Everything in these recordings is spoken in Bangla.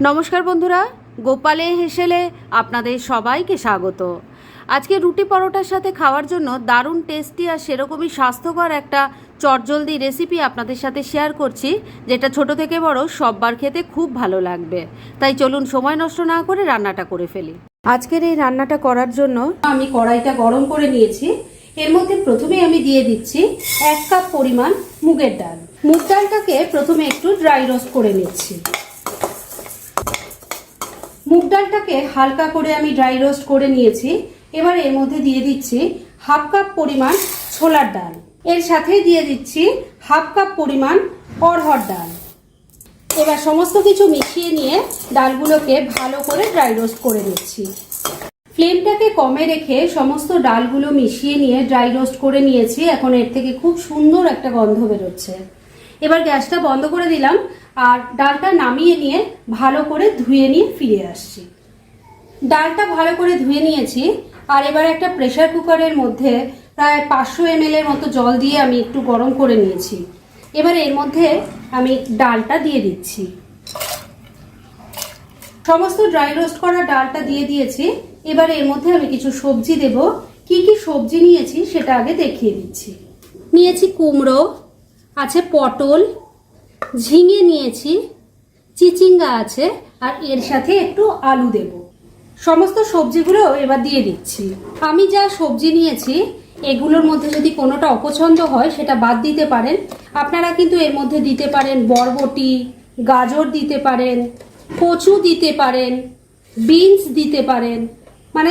নমস্কার বন্ধুরা, গোপালে হেসেলে আপনাদের সবাইকে স্বাগত। আজকে রুটি পরোটার সাথে খাওয়ার জন্য দারুণ টেস্টি আর সেরকমই স্বাস্থ্যকর একটা চটজলদি রেসিপি আপনাদের সাথে শেয়ার করছি, যেটা ছোট থেকে বড় সববার খেতে খুব ভালো লাগবে। তাই চলুন সময় নষ্ট না করে রান্নাটা করে ফেলি। আজকের এই রান্নাটা করার জন্য আমি কড়াইটা গরম করে নিয়েছি। এর মধ্যে প্রথমে আমি দিয়ে দিচ্ছি এক কাপ পরিমাণ মুগের ডাল। মুগ ডালটাকে প্রথমে একটু ড্রাই রোস্ট করে নিচ্ছি। মুগ ডালটাকে হালকা করে আমি ড্রাই রোস্ট করে নিয়েছি। এবার এর মধ্যে দিয়ে দিচ্ছি হাফ কাপ পরিমাণ ছোলার ডাল। এর সাথেই দিয়ে দিচ্ছি হাফ কাপ পরিমাণ অরহর ডাল। এবার সমস্ত কিছু মিশিয়ে নিয়ে ডালগুলোকে ভালো করে ড্রাই রোস্ট করে নিচ্ছি। ফ্লেমটাকে কমে রেখে সমস্ত ডালগুলো মিশিয়ে নিয়ে ড্রাই রোস্ট করে নিয়েছি। এখন এর থেকে খুব সুন্দর একটা গন্ধ বেরোচ্ছে। এবার গ্যাসটা বন্ধ করে দিলাম। আর ডালটা নামিয়ে নিয়ে ভালো করে ধুয়ে নিয়ে ফিরে আসছি। ডালটা ভালো করে ধুয়ে নিয়েছি, আর এবার একটা প্রেসার কুকারের মধ্যে প্রায় পাঁচশো এম এর মতো জল দিয়ে আমি একটু গরম করে নিয়েছি। এবার এর মধ্যে আমি ডালটা দিয়ে দিচ্ছি। সমস্ত ড্রাই রোস্ট করা ডালটা দিয়ে দিয়েছি। এবার এর মধ্যে আমি কিছু সবজি দেব। কি কি সবজি নিয়েছি সেটা আগে দেখিয়ে দিচ্ছি। নিয়েছি কুমড়ো, আছে পটল ঝিঙে নিয়েছি, চিচিঙ্গা আছে, আর এর সাথে একটু আলু দেব। সমস্ত সবজিগুলো এবার দিয়ে দিচ্ছি। আমি যা সবজি নিয়েছি, এগুলোর মধ্যে যদি কোনোটা অপছন্দ হয়, সেটা বাদ দিতে পারেন। আপনারা কিন্তু এর মধ্যে দিতে পারেন বরবটি, গাজর দিতে পারেন, কচু দিতে পারেন, বিনস দিতে পারেন মানে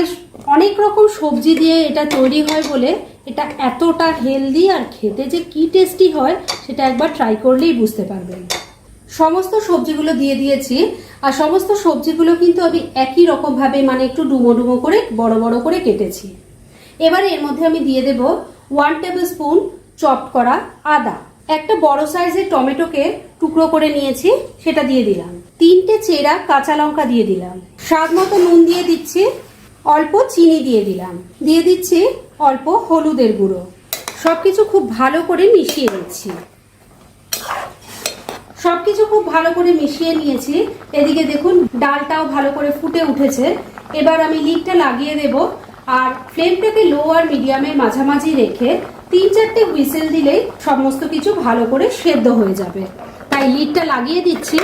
অনেক রকম সবজি দিয়ে এটা তৈরি হয় বলে এটা এতটা হেলদি আর খেতে যে কি টেস্টি হয় সেটা একবার ট্রাই করলেই বুঝতে পারবেন। সমস্ত সবজিগুলো দিয়ে দিয়েছি আর সমস্ত সবজিগুলো কিন্তু আমি একই রকমভাবে মানে একটু ডুমো ডুমো করে, বড় বড় করে কেটেছি। এবার এর মধ্যে আমি দিয়ে দেব ওয়ান টেবিল স্পুন চপ করা আদা। একটা বড় সাইজের টমেটোকে টুকরো করে নিয়েছি, সেটা দিয়ে দিলাম। তিনটে চেরা কাঁচা লঙ্কা দিয়ে দিলাম। স্বাদ মতো নুন দিয়ে দিচ্ছি। অল্প চিনি দিয়ে দিলাম। দিয়ে দিচ্ছি অল্প হলুদের গুঁড়ো। সবকিছু খুব ভালো করে মিশিয়ে নিচ্ছি। সবকিছু খুব ভালো করে মিশিয়ে নিয়েছি। এদিকে দেখুন, ডালটাও ভালো করে ফুটে উঠেছে। এবার আমি লিডটা লাগিয়ে দেব আর ফ্লেমটাকে লো আর মিডিয়ামের মাঝামাঝি রেখে তিন চারটে হুইসেল দিলেই সমস্ত কিছু ভালো করে সেদ্ধ হয়ে যাবে। তাই লিডটা লাগিয়ে দিচ্ছি।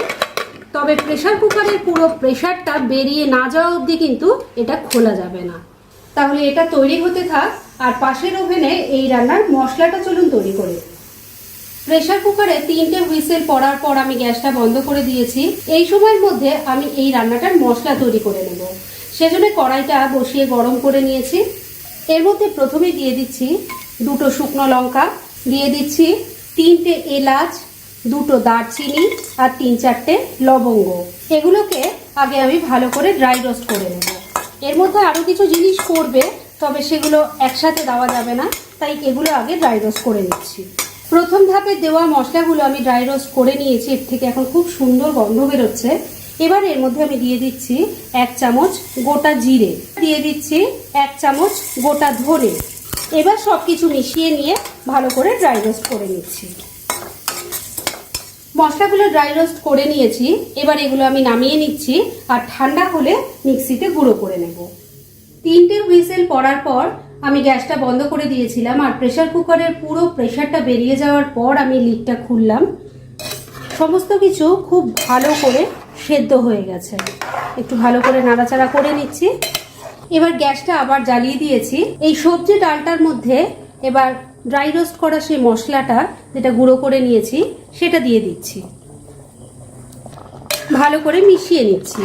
তবে প্রেশার কুকারের পুরো প্রেশারটা বেরিয়ে না যাওয়া অবধি কিন্তু এটা খোলা যাবে না। তাহলে এটা তৈরি হতে থাক, আর পাশের ওভেনে এই রান্নার মশলাটা চলুন তৈরি করে। নিই। প্রেসার কুকারে তিনটে হুইসেল পড়ার পর আমি গ্যাসটা বন্ধ করে দিয়েছি। এই সময়ের মধ্যে আমি এই রান্নাটার মশলা তৈরি করে নেব। সেজন্য কড়াইটা বসিয়ে গরম করে নিয়েছি। এর মধ্যে প্রথমে দিয়ে দিচ্ছি দুটো শুকনো লঙ্কা, দিয়ে দিচ্ছি তিনটে এলাচ দুটো দারচিনি আর তিন চারটে লবঙ্গ। এগুলোকে আগে আমি ভালো করে ড্রাই রোস্ট করে নেব। এর মধ্যে আরও কিছু জিনিস করবে তবে সেগুলো একসাথে দেওয়া যাবে না, তাই এগুলো আগে ড্রাই রোস্ট করে নিচ্ছি। প্রথম ধাপে দেওয়া মশলাগুলো আমি ড্রাই রোস্ট করে নিয়েছি, এর থেকে এখন খুব সুন্দর গন্ধ বেরোচ্ছে। এবার এর মধ্যে আমি দিয়ে দিচ্ছি এক চামচ গোটা জিরে। দিয়ে দিচ্ছি এক চামচ গোটা ধরে এবার সব কিছু মিশিয়ে নিয়ে ভালো করে ড্রাই রোস্ট করে নিচ্ছি। মশলাগুলো ড্রাই রোস্ট করে নিয়েছি। এবার এগুলো আমি নামিয়ে নিচ্ছি আর ঠান্ডা হলে মিক্সিতে গুঁড়ো করে নেব। তিনটে হুইসেল পড়ার পর আমি গ্যাসটা বন্ধ করে দিয়েছিলাম আর প্রেশার কুকারের পুরো প্রেশারটা বেরিয়ে যাওয়ার পর আমি লিডটা খুললাম। সমস্ত কিছু খুব ভালো করে সেদ্ধ হয়ে গেছে। একটু ভালো করে নাড়াচাড়া করে নিচ্ছি। এবার গ্যাসটা আবার জ্বালিয়ে দিয়েছি। এই সবজি ডালটার মধ্যে এবার ড্রাই রোস্ট করা সেই মশলাটা যেটা গুঁড়ো করে নিয়েছি, সেটা দিয়ে দিচ্ছি। ভালো করে মিশিয়ে নিচ্ছি।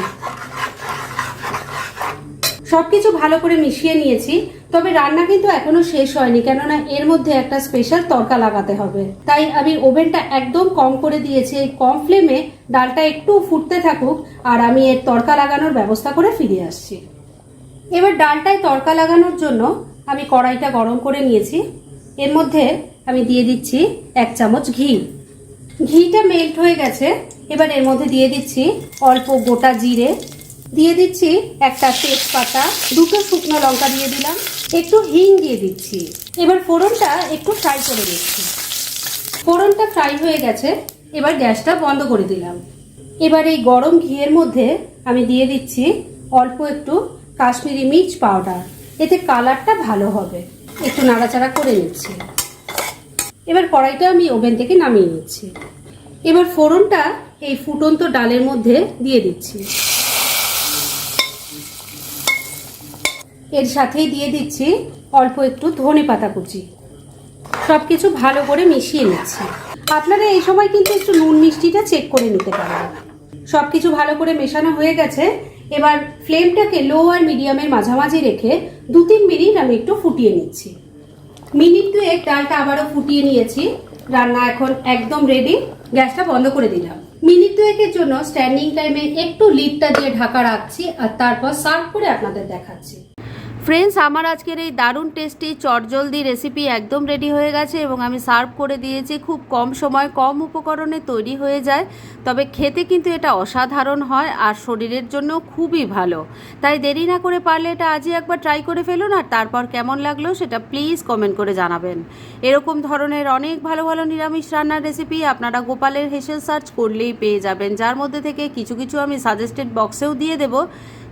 সবকিছু ভালো করে মিশিয়ে নিয়েছি, তবে রান্না কিন্তু এখনও শেষ হয়নি, কেননা এর মধ্যে একটা স্পেশাল তরকা লাগাতে হবে। তাই আমি ওভেনটা একদম কম করে দিয়েছি, এই কম ফ্লেমে ডালটা একটু ফুটতে থাকুক, আর আমি এর তরকা লাগানোর ব্যবস্থা করে ফিরে আসছি। এবার ডালটায় তরকা লাগানোর জন্য আমি কড়াইটা গরম করে নিয়েছি। এর মধ্যে আমি দিয়ে দিচ্ছি এক চামচ ঘি। ঘিটা মেল্ট হয়ে গেছে। এবার এর মধ্যে দিয়ে দিচ্ছি অল্প গোটা জিরে। দিয়ে দিচ্ছি একটা তেজপাতা। দুটো শুকনো লঙ্কা দিয়ে দিলাম। একটু হিং দিয়ে দিচ্ছি। এবার ফোড়নটা একটু ফ্রাই করে দিচ্ছি ফোড়নটা ফ্রাই হয়ে গেছে। এবার গ্যাসটা বন্ধ করে দিলাম। এবার এই গরম ঘিয়ের মধ্যে আমি দিয়ে দিচ্ছি অল্প একটু কাশ্মীরি মির্চ পাউডার। এতে কালারটা ভালো হবে। একটু নাড়াচাড়া করে নিচ্ছি। এবার কড়াইটা আমি ওভেন থেকে নামিয়ে নিচ্ছি। এবার ফোড়নটা এই ফুটন্ত ডালের মধ্যে দিয়ে দিচ্ছি। এর সাথেই দিয়ে দিচ্ছি অল্প একটু ধনে পাতা কুচি। সব কিছু ভালো করে মিশিয়ে নিচ্ছি। আপনারা এই সময় কিন্তু একটু নুন মিষ্টিটা চেক করে নিতে পারেন। সব কিছু ভালো করে মেশানো হয়ে গেছে। এবার ফ্লেমটাকে লো আর মিডিয়ামের মাঝামাঝি রেখে দু তিন মিনিট আমি একটু ফুটিয়ে নিচ্ছি। মিনিট দুয়েক ডালটা আবারও ফুটিয়ে নিয়েছি। রান্না এখন একদম রেডি গ্যাসটা বন্ধ করে দিলাম। মিনিট দুয়েকের জন্য স্ট্যান্ডিং টাইমে একটু লিডটা দিয়ে ঢাকা রাখছি আর তারপর সার্ভ করে আপনাদের দেখাচ্ছি। ফ্রেন্ডস আমার আজকের এই দারুণ টেস্টি চটজলদি রেসিপি একদম রেডি হয়ে গেছে এবং আমি সার্ভ করে দিয়েছি। খুব কম সময়, কম উপকরণে তৈরি হয়ে যায়। তবে খেতে কিন্তু এটা অসাধারণ হয় আর শরীরের জন্য খুবই ভালো। তাই দেরি না করে পারলে এটা আজই একবার ট্রাই করে ফেলুন আর তারপর কেমন লাগল সেটা প্লিজ কমেন্ট করে জানাবেন। এরকম ধরনের অনেক ভালো ভালো নিরামিষ রান্নার রেসিপি আপনারা গোপালের হেসেল সার্চ করলেই পেয়ে যাবেন। যার মধ্যে থেকে কিছু কিছু আমি সাজেস্টেড বক্সেও দিয়ে দেবো।